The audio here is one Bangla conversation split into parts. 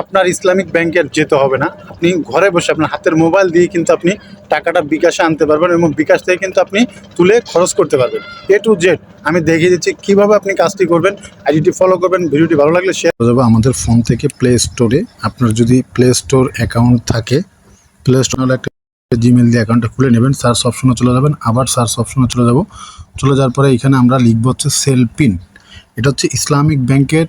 আপনার ইসলামিক ব্যাংকে যেতে হবে না। আপনি ঘরে বসে আপনার হাতের মোবাইল দিয়ে কিন্তু আপনি টাকাটা বিকাশে আনতে পারবেন এবং বিকাশ থেকে কিন্তু আপনি তুলে খরচ করতে পারবেন। এ টু জেড আমি দেখিয়ে দিচ্ছি কীভাবে আপনি কাজটি করবেন আইডিটি ফলো করবেন, ভিডিওটি ভালো লাগলে শেয়ার যাব আমাদের ফোন থেকে প্লে স্টোরে আপনার যদি প্লে স্টোর অ্যাকাউন্ট থাকে প্লে স্টোর একটা জিমেল দিয়ে অ্যাকাউন্টটা খুলে নেবেন সার্চ অপশনে চলে যাবেন, আবার সার্চ অপশনে চলে যাব। চলে যাওয়ার পরে এখানে আমরা লিখব হচ্ছে সেল পিন এটা হচ্ছে ইসলামিক ব্যাংকের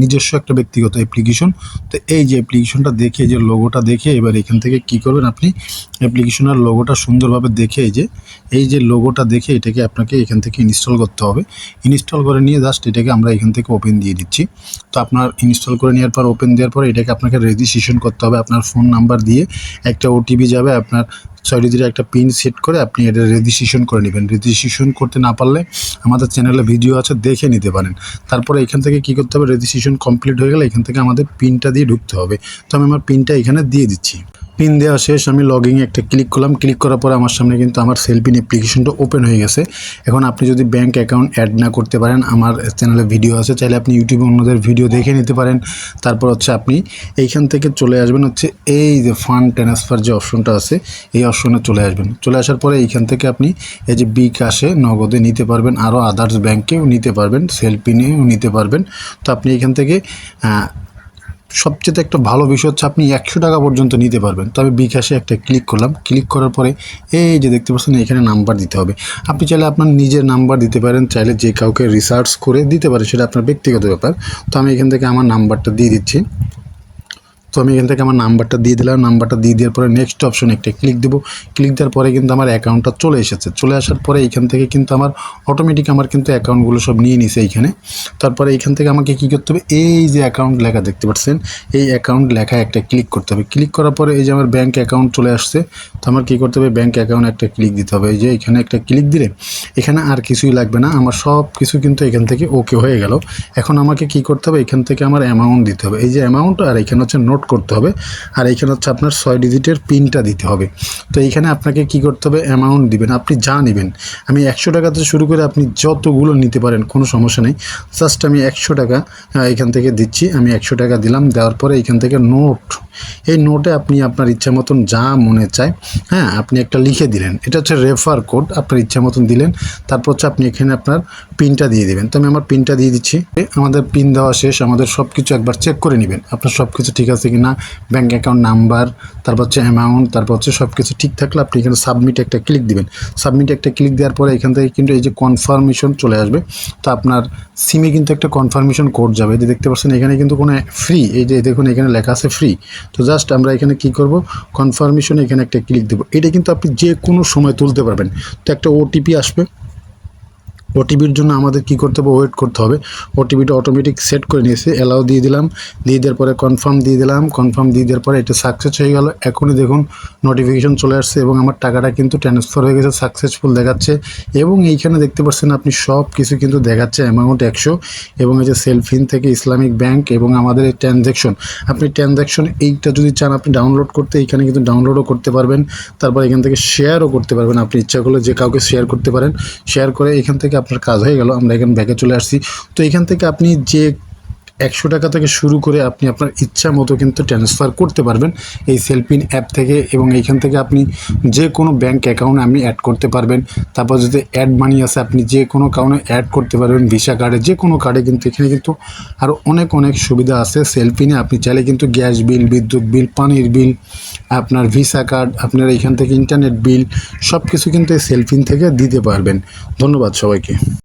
নিজস্ব একটা ব্যক্তিগত অ্যাপ্লিকেশন তো এই যে অ্যাপ্লিকেশনটা দেখে যে লোগোটা দেখে, এবার এখান থেকে কি করবেন আপনি? অ্যাপ্লিকেশনের লোগোটা সুন্দরভাবে দেখে যে, এই যে লোগোটা দেখে এটাকে আপনাকে এখান থেকে ইনস্টল করতে হবে। ইনস্টল করে নিয়ে জাস্ট এটাকে আমরা এখান থেকে ওপেন দিয়ে দিচ্ছি। তো আপনার ইনস্টল করে নেওয়ার পর ওপেন দেওয়ার পর এটাকে আপনাকে রেজিস্ট্রেশন করতে হবে। আপনার ফোন নাম্বার দিয়ে একটা ওটিপি যাবে, আপনার ছয় ডিজিটের একটা পিন সেট করে আপনি এটা রেজিস্ট্রেশন করে নেবেন। রেজিস্ট্রেশন করতে না পারলে আমাদের চ্যানেলে ভিডিও আছে, দেখে নিতে পারেন। তারপরে এখান থেকে কি করতে হবে? রেজিস্ট্রেশন কমপ্লিট হয়ে গেলে এখান থেকে আমাদের পিনটা দিয়ে ঢুকতে হবে। তো আমি আমার পিনটা এখানে দিয়ে দিচ্ছি। পিন দেওয়া শেষ, আমি লগিংয়ে একটা ক্লিক করলাম। ক্লিক করার পরে আমার সামনে কিন্তু আমার সেলপিন অ্যাপ্লিকেশনটা ওপেন হয়ে গেছে। এখন আপনি যদি ব্যাংক অ্যাকাউন্ট অ্যাড না করতে পারেন, আমার চ্যানেলে ভিডিও আছে, চাইলে আপনি ইউটিউবে অন্যদের ভিডিও দেখে নিতে পারেন। তারপর হচ্ছে আপনি এইখান থেকে চলে আসবেন হচ্ছে, এই যে ফান্ড ট্রান্সফার যে অপশনটা আছে, এই অপশনে চলে আসবেন। চলে আসার পরে এইখান থেকে আপনি এই যে বিকাশে নগদে নিতে পারবেন। আরও আদার্স ব্যাংকেও নিতে পারবেন সেলপিনেও নিতে পারবেন। তো আপনি এখান থেকে সবচেয়ে একটা ভালো বিষয় হচ্ছে আপনি একশো টাকা পর্যন্ত নিতে পারবেন। তবে বিকাশে একটা ক্লিক করলাম। ক্লিক করার পরে এই যে দেখতে পাচ্ছেন, এখানে নাম্বার দিতে হবে। আপনি চাইলে আপনার নিজের নাম্বার দিতে পারেন, চাইলে যে কাউকে রিসার্চ করে দিতে পারে, সেটা আপনার ব্যক্তিগত ব্যাপার। তো আমি এখান থেকে আমার নাম্বারটা দিয়ে দিচ্ছি। তো আমি এখান থেকে আমার নাম্বারটা দিয়ে দিলাম। নাম্বারটা দিয়ে দেওয়ার পরে নেক্সট অপশন একটা ক্লিক দেবো। ক্লিক দেওয়ার পরে কিন্তু আমার অ্যাকাউন্টটা চলে এসেছে। চলে আসার পরে এইখান থেকে কিন্তু আমার অটোমেটিক আমার কিন্তু অ্যাকাউন্টগুলো সব নিয়ে নিছে এইখানে। তারপরে এইখান থেকে আমাকে কী করতে হবে? এই যে অ্যাকাউন্ট লেখা দেখতে পাচ্ছেন, এই অ্যাকাউন্ট লেখা একটা ক্লিক করতে হবে। ক্লিক করার পরে এই যে আমার ব্যাঙ্ক অ্যাকাউন্ট চলে আসছে, তো আমার কী করতে হবে? ব্যাঙ্ক অ্যাকাউন্ট একটা ক্লিক দিতে হবে। এই যে এখানে একটা ক্লিক দিলে, এখানে আর কিছুই লাগবে না। আমার সব কিছু কিন্তু এখান থেকে ওকে হয়ে গেল। এখন আমাকে কি করতে হবে? এখান থেকে আমার অ্যামাউন্ট দিতে হবে। এই যে অ্যামাউন্ট আর এখানে হচ্ছে নোট করতে হবে। আর এইখানে হচ্ছে আপনার ছয় ডিজিটের পিনটা দিতে হবে। তো এইখানে আপনাকে কি করতে হবে? অ্যামাউন্ট দিবেন। আপনি যা নেবেন। আমি একশো টাকাতে শুরু করে আপনি যতগুলো নিতে পারেন, কোনো সমস্যা নেই। জাস্ট আমি একশো টাকা এখান থেকে দিচ্ছি। আমি একশো টাকা দিলাম। দেওয়ার পরে এখান থেকে নোট এই নোটে আপনি আপনার ইচ্ছা মতন যা মনে চায় হ্যাঁ আপনি একটা লিখে দিলেন। এটা হচ্ছে রেফার কোড আপনার ইচ্ছা মতন দিলেন। তারপর হচ্ছে আপনি এখানে আপনার পিনটা দিয়ে দেবেন। তো আমি আমার পিনটা দিয়ে দিচ্ছি। আমাদের পিন দেওয়া শেষ, আমাদের সব কিছু একবার চেক করে নেবেন। আপনার সব কিছু ঠিক আছে কি না ব্যাঙ্ক অ্যাকাউন্ট নাম্বার তারপর হচ্ছে অ্যামাউন্ট তারপর হচ্ছে সব কিছু ঠিক থাকলে আপনি এখানে সাবমিট একটা ক্লিক দিবেন। সাবমিট একটা ক্লিক দেওয়ার পরে এখান থেকে কিন্তু এই যে কনফার্মেশন চলে আসবে। তো আপনার সিমে কিন্তু একটা কনফার্মেশন কোড যাবে। যে দেখতে পাচ্ছেন, এখানে কিন্তু কোনো ফ্রি এই যে দেখুন, এখানে লেখা আছে ফ্রি তো জাস্ট আমরা এখানে কি করব? কনফার্মেশন এখানে একটা ক্লিক দেবো। এটা কিন্তু আপনি যে কোনো সময় তুলতে পারবেন। তো একটা ওটিপি আসবে। ওটিপির জন্য আমাদের কি করতে হবে? ওয়েট করতে হবে। ওটিপিটা অটোমেটিক সেট করে নিয়েছে। অ্যালাউ দিয়ে দিলাম। দিয়ে দেওয়ার পরে কনফার্ম দিয়ে দিলাম। কনফার্ম দিয়ে দেওয়ার পরে এটা সাকসেস হয়ে গেল। এখনই দেখুন নোটিফিকেশন চলে আসছে এবং আমার টাকাটা কিন্তু ট্রান্সফার হয়ে গেছে সাকসেসফুল দেখাচ্ছে। এবং এইখানে দেখতে পাচ্ছেন আপনি সব কিছু কিন্তু দেখাচ্ছে অ্যামাউন্ট একশো। এবং এই যে সেলফিন থেকে ইসলামিক ব্যাংক এবং আমাদের এই ট্রানজ্যাকশন আপনি ট্রানজ্যাকশন এইটা যদি চান, আপনি ডাউনলোড করতে এইখানে কিন্তু ডাউনলোডও করতে পারবেন। তারপর এখান থেকে শেয়ারও করতে পারবেন। আপনি ইচ্ছা করলে যে কাউকে শেয়ার করতে পারেন। শেয়ার করে এখান থেকে আপনার কাজ হয়ে গেল আমরা এখানে ব্যাকে চলে আসছি। তো এখান থেকে আপনি যে একশো টাকা থেকে শুরু করে আপনি আপনার ইচ্ছা মতো কিন্তু ট্রান্সফার করতে পারবেন। এই সেলফিন অ্যাপ থেকে এবং এইখান থেকে আপনি যে কোনো ব্যাংক অ্যাকাউন্ট আপনি অ্যাড করতে পারবেন। তারপর যদি অ্যাড মানি আছে, আপনি যে কোনো কারণে অ্যাড করতে পারবেন। ভিসা কার্ডে যে কোনো কার্ডে কিন্তু এখানে কিন্তু আরও অনেক অনেক সুবিধা আছে। সেলফিনে আপনি চাইলে কিন্তু গ্যাস বিল, বিদ্যুৎ বিল, পানির বিল, আপনার ভিসা কার্ড আপনার এইখান থেকে ইন্টারনেট বিল সব কিছু কিন্তু এই সেলফিন থেকে দিতে পারবেন। ধন্যবাদ সবাইকে।